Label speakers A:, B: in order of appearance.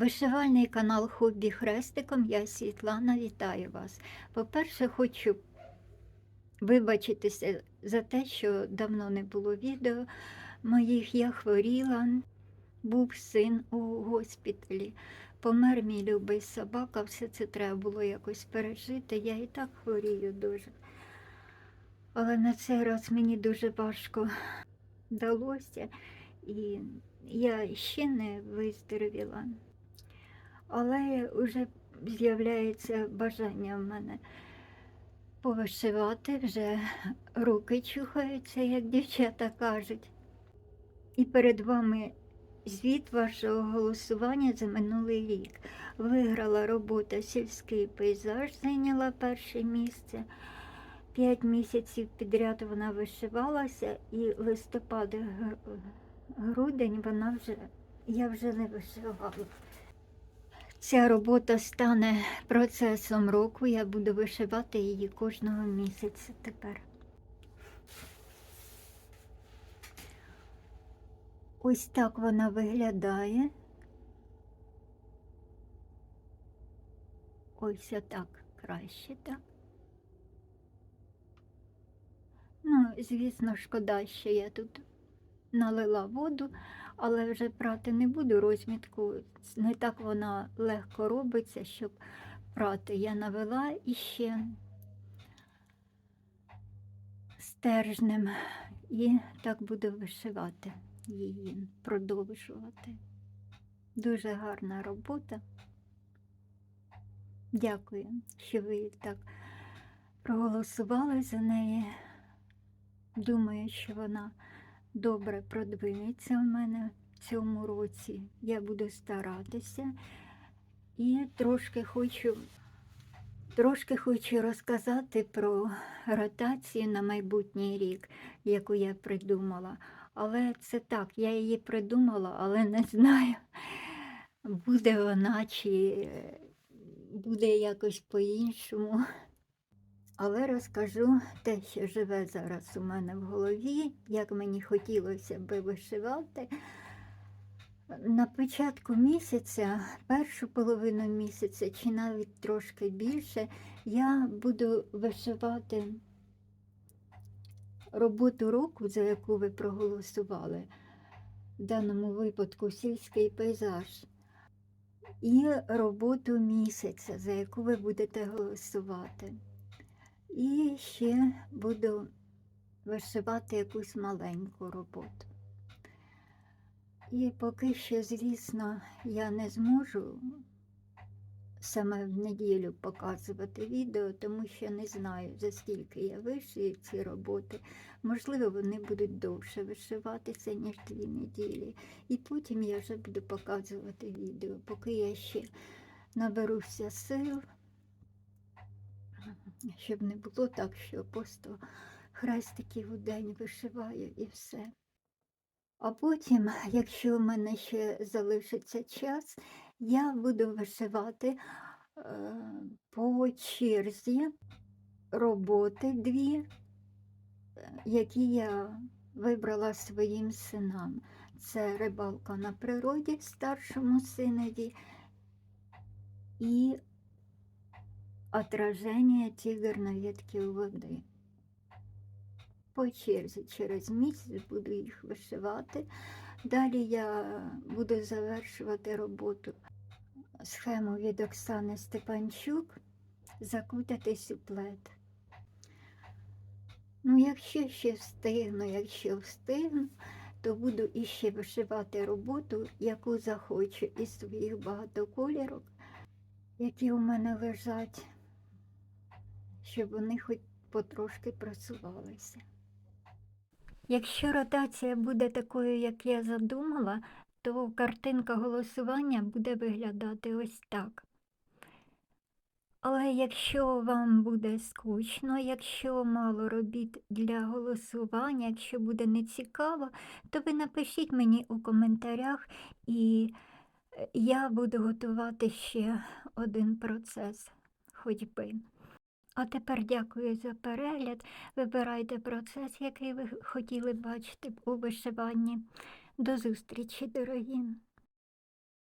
A: Вишивальний канал Хобі Хрестиком. Я Світлана, вітаю вас. По-перше, хочу вибачитися за те, що давно не було відео моїх. Я хворіла, був син у госпіталі. Помер мій любий собака, все це треба було якось пережити. Я і так хворію дуже. Але на цей раз мені дуже важко вдалося, і я ще не виздоровіла. Але вже з'являється бажання в мене повишивати, вже руки чухаються, як дівчата кажуть. І перед вами звіт вашого голосування за минулий рік. Виграла робота сільський пейзаж, зайняла перше місце. П'ять місяців підряд вона вишивалася, і листопад грудень вона вже, я вже не вишивала. Ця робота стане процесом року. Я буду вишивати її кожного місяця тепер. Ось так вона виглядає. Ось отак краще, так. Ну, звісно, шкода, що я тут налила воду, але вже прати не буду розмітку. Не так вона легко робиться, щоб прати. Я навела іще стержнем і так буду вишивати її, продовжувати. Дуже гарна робота. Дякую, що ви так проголосували за неї. Думаю, що вона добре продвинеться в мене в цьому році. Я буду старатися і трошки хочу, трошки хочу розказати про ротацію на майбутній рік, яку я придумала. Але це так, я її придумала, але не знаю, буде вона чи е, буде якось по-іншому. Але розкажу те, що живе зараз у мене в голові, як мені хотілося би вишивати. На початку місяця, першу половину місяця, чи навіть трошки більше, я буду вишивати роботу року, за яку ви проголосували, в даному випадку сільський пейзаж, і роботу місяця, за яку ви будете голосувати. І ще буду вишивати якусь маленьку роботу. І поки що, звісно, я не зможу саме в неділю показувати відео, тому що не знаю, за скільки я вишию ці роботи. Можливо, вони будуть довше вишиватися, ніж дві неділі. І потім я вже буду показувати відео, поки я ще наберуся сил щоб не було так, що просто хрестиків у день вишиваю і все. А потім, якщо в мене ще залишиться час, я буду вишивати е, по черзі роботи дві, е, які я вибрала своїм синам. Це рибалка на природі старшому синові і отражение тигр на ветке у води. По черзі через місяць буду їх вишивати. Далі я буду завершувати роботу схему від Оксани Степанчук, закутатись у плед. Ну, якщо ще встигну, якщо встигну, то буду іще вишивати роботу, яку захочу із своїх багатоколірок, які у мене лежать щоб вони хоч потрошки просувалися. Якщо ротація буде такою, як я задумала, то картинка голосування буде виглядати ось так. Але якщо вам буде скучно, якщо мало робіт для голосування, якщо буде нецікаво, то ви напишіть мені у коментарях, і е, я буду готувати ще один процес ходьби. А тепер дякую за перегляд. Вибирайте процес, який ви хотіли бачити у вишиванні. До зустрічі, дорогі!